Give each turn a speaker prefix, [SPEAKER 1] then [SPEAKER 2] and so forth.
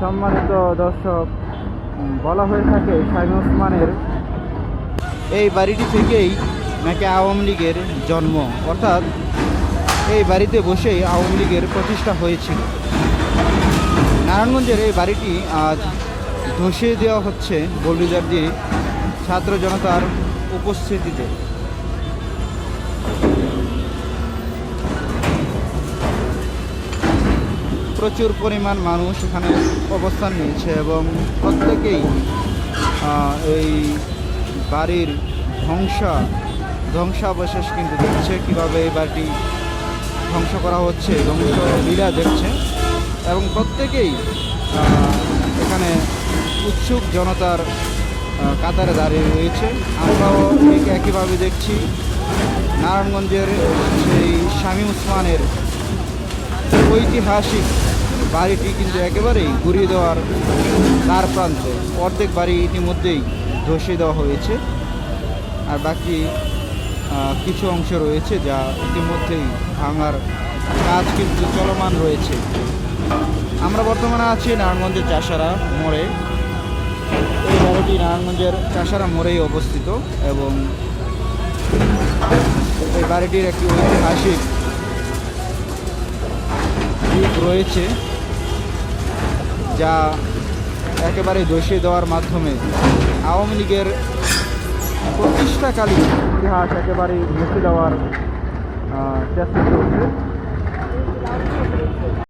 [SPEAKER 1] সম্মানিত দর্শক বলা হয়ে থাকে শাহিন ওসমানের এই বাড়িটি থেকেই নাকি আওয়ামী লীগের জন্ম। অর্থাৎ এই বাড়িতে বসেই আওয়ামী লীগের প্রতিষ্ঠা হয়েছিল। নারায়ণগঞ্জের এই বাড়িটি আজ ধসিয়ে দেওয়া হচ্ছে বোলডোজার দিয়ে ছাত্র জনতার উপস্থিতিতে। প্রচুর পরিমাণ মানুষ এখানে অবস্থান নিয়েছে এবং প্রত্যেকেই এই বাড়ির ধ্বংসা, ধ্বংসাবশেষ কিন্তু দেখছে, কীভাবে এই বাড়িটি ধ্বংস করা হচ্ছে, ধ্বংস লীলা দেখছে এবং প্রত্যেকেই এখানে উৎসুক জনতার কাতারে দাঁড়িয়ে রয়েছে। আমরাও ঠিক একইভাবে দেখছি। নারায়ণগঞ্জের সেই স্বামী উসমানের ঐতিহাসিক বাড়িটি কিন্তু একেবারেই ঘুরিয়ে দেওয়ার তার প্রান্তে। অর্ধেক বাড়ি ইতিমধ্যেই ধসিয়ে দেওয়া হয়েছে। আর বাকি কিছু অংশ রয়েছে যা ইতিমধ্যেই ভাঙার কাজ কিন্তু চলমান রয়েছে। আমরা বর্তমানে আছি নারায়ণগঞ্জের চাষারা মোড়ে। এই বাড়িটি নারায়ণগঞ্জের চাষারা মোড়েই অবস্থিত এবং এই বাড়িটির একটি ঐতিহাসিক রয়েছে। যা একেবারে দোষে দেওয়ার মাধ্যমে আওয়ামী লীগের প্রতিষ্ঠাকালীন ইতিহাস একেবারে মুছে দেওয়ার চেষ্টা চলছে।